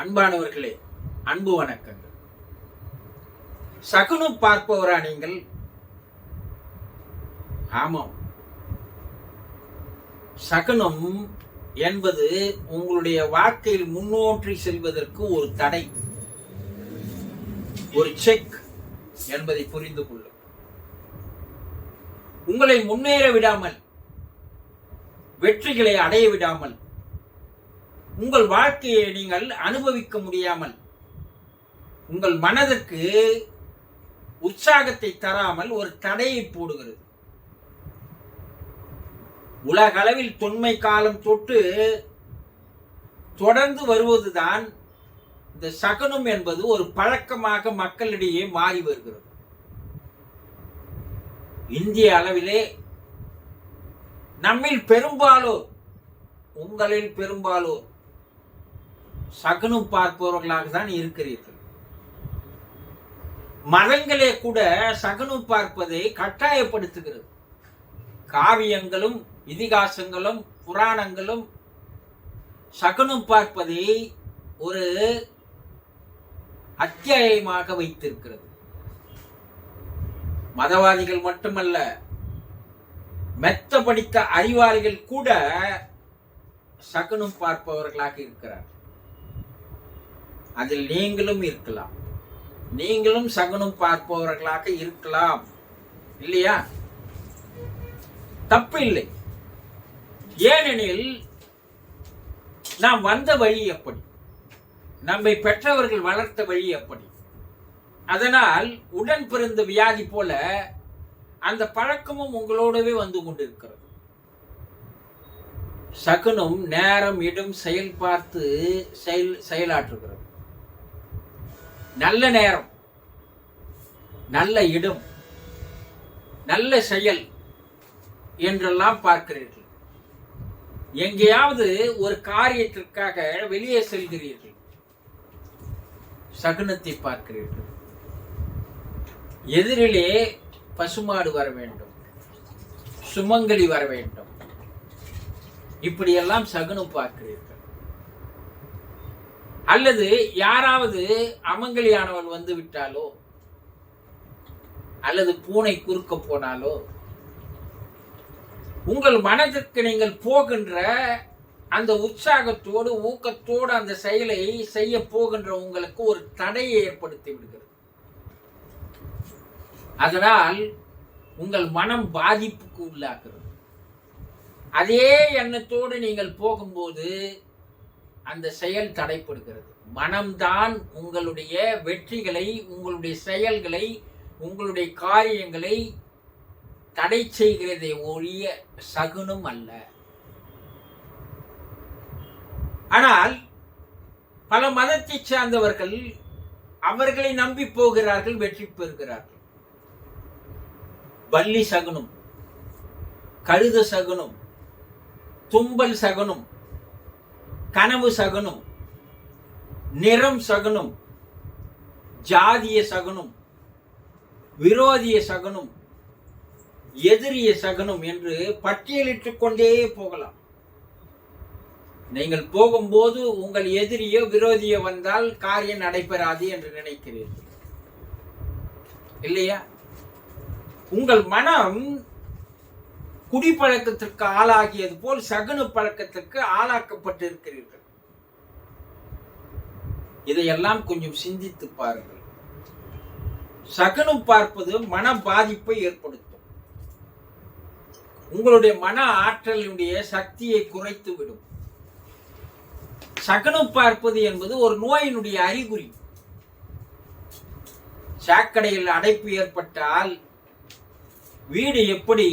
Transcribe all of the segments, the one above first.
அன்பானவர்களே அன்பு வணக்கங்கள். சகுனம் பார்ப்பவரா நீங்கள்? ஆமாம். சகுனம் என்பது உங்களுடைய வாழ்க்கையில் முன்னோற்றி செல்வதற்கு ஒரு தடை ஒரு செக் என்பதை புரிந்து கொள்ளும். உங்களை முன்னேற விடாமல் வெற்றிகளை அடைய விடாமல் உங்கள் வாழ்க்கையை நீங்கள் அனுபவிக்க முடியாமல் உங்கள் மனதிற்கு உற்சாகத்தை தராமல் ஒரு தடையை போடுகிறது. உலகளவில் தொன்மை காலம் தொட்டு தொடர்ந்து வருவதுதான் இந்த சகனம் என்பது ஒரு பழக்கமாக மக்களிடையே மாறி வருகிறது. இந்திய அளவிலே நம்மில் பெரும்பாலோர் உங்களில் பெரும்பாலோர் சகுனம் பார்ப்பவர்களாக தான் இருக்கிறீர்கள். மதங்களே கூட சகுனம் பார்ப்பதை கட்டாயப்படுத்துகிறது. காவியங்களும் இதிகாசங்களும் புராணங்களும் சகுனம் பார்ப்பதை ஒரு அத்தியாயமாக வைத்திருக்கிறது. மதவாதிகள் மட்டுமல்ல மெத்த படித்த அறிவாளிகள் கூட சகுனம் பார்ப்பவர்களாக இருக்கிறார்கள். அதில் நீங்களும் இருக்கலாம். நீங்களும் சகுனம் பார்ப்பவர்களாக இருக்கலாம். இல்லையா? தப்பு இல்லை. ஏனெனில் நாம் வந்த வழி எப்படி? நம்மை பெற்றவர்கள் வளர்த்த வழி எப்படி? அதனால் உடன் பிறந்த வியாதி போல அந்த பழக்கமும் உங்களோடவே வந்து கொண்டிருக்கிறது. சகுனம் நேரம் இடம் செயல் பார்த்து செயல் செயலாற்றுகிறது. நல்ல நேரம் நல்ல இடம் நல்ல செயல் என்றெல்லாம் பார்க்கிறீர்கள். எங்கேயாவது ஒரு காரியத்திற்காக வெளியே செல்கிறீர்கள். சகுனத்தை பார்க்கிறீர்கள். எதிரிலே பசுமாடு வர வேண்டும். சுமங்கலி வர வேண்டும். இப்படியெல்லாம் சகுனம் பார்க்கிறீர்கள். அல்லது யாராவது அமங்கலியானவன் வந்து விட்டாலோ அல்லது பூனை குறுக்க போனாலோ உங்கள் மனதிற்கு நீங்கள் போகின்ற அந்த உற்சாகத்தோடு ஊக்கத்தோடு அந்த செயலை செய்ய போகின்ற உங்களுக்கு ஒரு தடையை ஏற்படுத்தி விடுகிறது. அதனால் உங்கள் மனம் பாதிப்புக்கு உள்ளாகிறது. அதே எண்ணத்தோடு நீங்கள் போகும்போது அந்த செயல் தடைப்படுகிறது மனம்தான் உங்களுடைய வெற்றிகளை உங்களுடைய செயல்களை உங்களுடைய காரியங்களை தடை செய்கிறதை ஒழிய சகுனம் அல்ல. ஆனால் பல மதத்தை சார்ந்தவர்கள் அவர்களை நம்பி போகிறார்கள் வெற்றி பெறுகிறார்கள். வள்ளி சகுனம் கழுத சகுனம் தும்பல் சகுனம் கனவு சகுனம் நிறம் சகுனம் ஜாதிய சகுனம் விரோதிய சகுனம் எதிரிய சகுனம் என்று பட்டியலிட்டுக் கொண்டே போகலாம். நீங்கள் போகும்போது உங்கள் எதிரியோ விரோதியோ வந்தால் காரியம் நடைபெறாது என்று நினைக்கிறீர்கள். இல்லையா? உங்கள் மனம் குடிப்பழக்கத்திற்கு ஆளாகியது போல் சகுன பழக்கத்திற்கு ஆளாக்கப்பட்டிருக்கிறீர்கள். இதையெல்லாம் கொஞ்சம் சிந்தித்து பாருங்கள். சகுனம் பார்ப்பது மன பாதிப்பை ஏற்படுத்தும். உங்களுடைய மன ஆற்றலினுடைய சக்தியை குறைத்து விடும். சகனம் பார்ப்பது என்பது ஒரு நோயினுடைய அறிகுறி. சாக்கடையில் அடைப்பு ஏற்பட்டால் வீடு எப்படி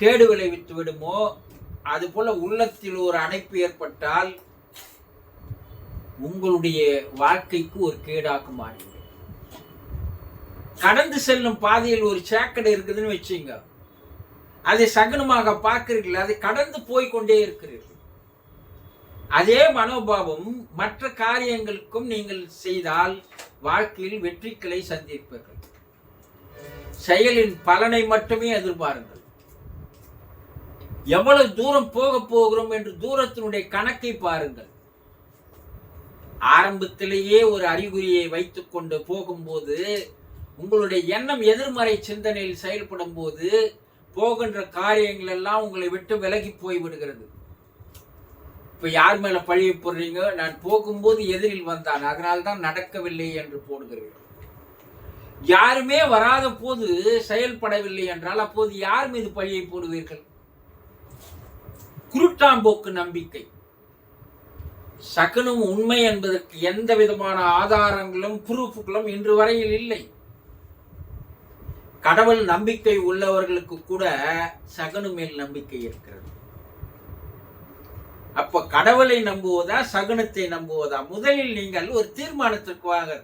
கேடு விளைவித்து விடுமோ? அதுபோல உள்ளத்தில் ஒரு அடைப்பு ஏற்பட்டால் உங்களுடைய வாழ்க்கைக்கு ஒரு கேடாக மாறிவிடும் கடந்து செல்லும் பாதையில் ஒரு சேக்கடை இருக்குதுன்னு வச்சுங்க. அதை சகுனமாக பார்க்கிறீர்கள். அதை கடந்து போய் கொண்டே இருக்கிறீர்கள். அதே மனோபாவம் மற்ற காரியங்களுக்கும் நீங்கள் செய்தால் வாழ்க்கையில் வெற்றிகளை சந்திப்பீர்கள். செயலின் பலனை மட்டுமே எதிர்பாருங்கள். எவ்வளவு தூரம் போக போகிறோம் என்று தூரத்தினுடைய கணக்கை பாருங்கள். ஆரம்பத்திலேயே ஒரு அறிகுறியை வைத்துக்கொண்டு போகும்போது உங்களுடைய எண்ணம் எதிர்மறை சிந்தனையில் செயல்படும் போது போகின்ற காரியங்கள் எல்லாம் உங்களை விட்டு விலகி போய் விடுகிறது. இப்ப யார் மேல பழிய போடுறீங்க? நான் போகும்போது எதிரில் வந்தான். அதனால தான் நடக்கவில்லை என்று போடுகிறீர்கள் யாருமே வராத போது செயல்படவில்லை என்றால் அப்போது யார் மீது பழியை போடுவீர்கள்? குருட்டாம்போக்கு நம்பிக்கை. சகுனம் உண்மை என்பதற்கு எந்த விதமான ஆதாரங்களும் புரூஃபுகளும் இன்று வரையில் இல்லை. கடவுள் நம்பிக்கை உள்ளவர்களுக்கு கூட சகுனு மேல் நம்பிக்கை இருக்கிறது. அப்ப கடவுளை நம்புவதா சகுனத்தை நம்புவதா? முதலில் நீங்கள் ஒரு தீர்மானத்திற்கு வாங்க.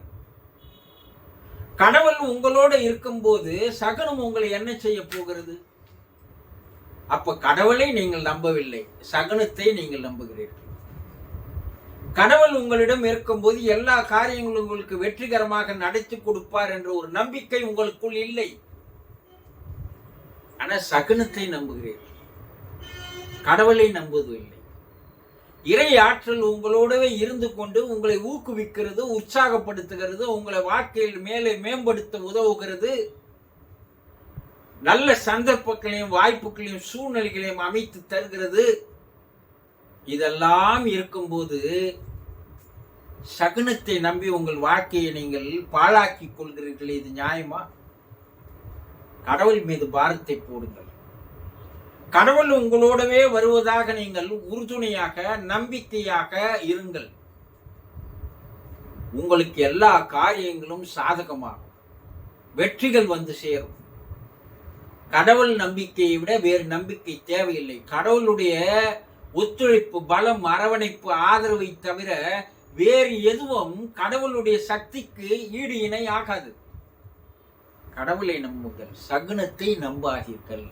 கடவுள் உங்களோட இருக்கும்போது சகுனம் உங்களை என்ன செய்ய போகிறது? அப்ப கடவுளை நீங்கள் நம்பவில்லை சகுனத்தை நீங்கள் நம்புகிறீர்கள். கடவுள் உங்களிடம் இருக்கும்போது எல்லா காரியங்களும் உங்களுக்கு வெற்றிகரமாக நடத்தி கொடுப்பார் என்ற ஒரு நம்பிக்கை உங்களுக்குள் இல்லை. ஆனா சகுனத்தை நம்புகிறீர்கள். கடவுளை நம்புவதில்லை. இறை ஆற்றல் உங்களோடவே இருந்து கொண்டு உங்களை ஊக்குவிக்கிறது உற்சாகப்படுத்துகிறது உங்களை வாழ்க்கையில் மேலே மேம்படுத்த உதவுகிறது. நல்ல சந்தர்ப்பங்களையும் வாய்ப்புகளையும் சூழ்நிலைகளையும் அமைத்து தருகிறது. இதெல்லாம் இருக்கும்போது சகுனத்தை நம்பி உங்கள் வாழ்க்கையை நீங்கள் பாழாக்கிக் கொள்கிறீர்களே இது நியாயமா? கடவுள் மீது பாரத்தை போடுங்கள். கடவுள் உங்களோடவே வருவதாக நீங்கள் உறுதுணையாக நம்பிக்கையாக இருங்கள். உங்களுக்கு எல்லா காரியங்களும் சாதகமாகும். வெற்றிகள் வந்து சேரும். கடவுள் நம்பிக்கையை விட வேறு நம்பிக்கை தேவையில்லை. கடவுளுடைய ஒத்துழைப்பு பலம் அரவணைப்பு ஆதரவை தவிர வேறு எதுவும் கடவுளுடைய சக்திக்கு ஈடு இணை ஆகாது. கடவுளை நம்புங்கள். சகுனத்தை நம்பாதீர்கள்.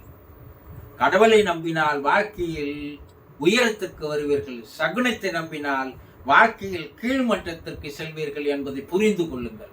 கடவுளை நம்பினால் வாழ்க்கையில் உயரத்திற்கு வருவீர்கள். சகுனத்தை நம்பினால் வாழ்க்கையில் கீழ்மட்டத்திற்கு செல்வீர்கள் என்பதை புரிந்து கொள்ளுங்கள்.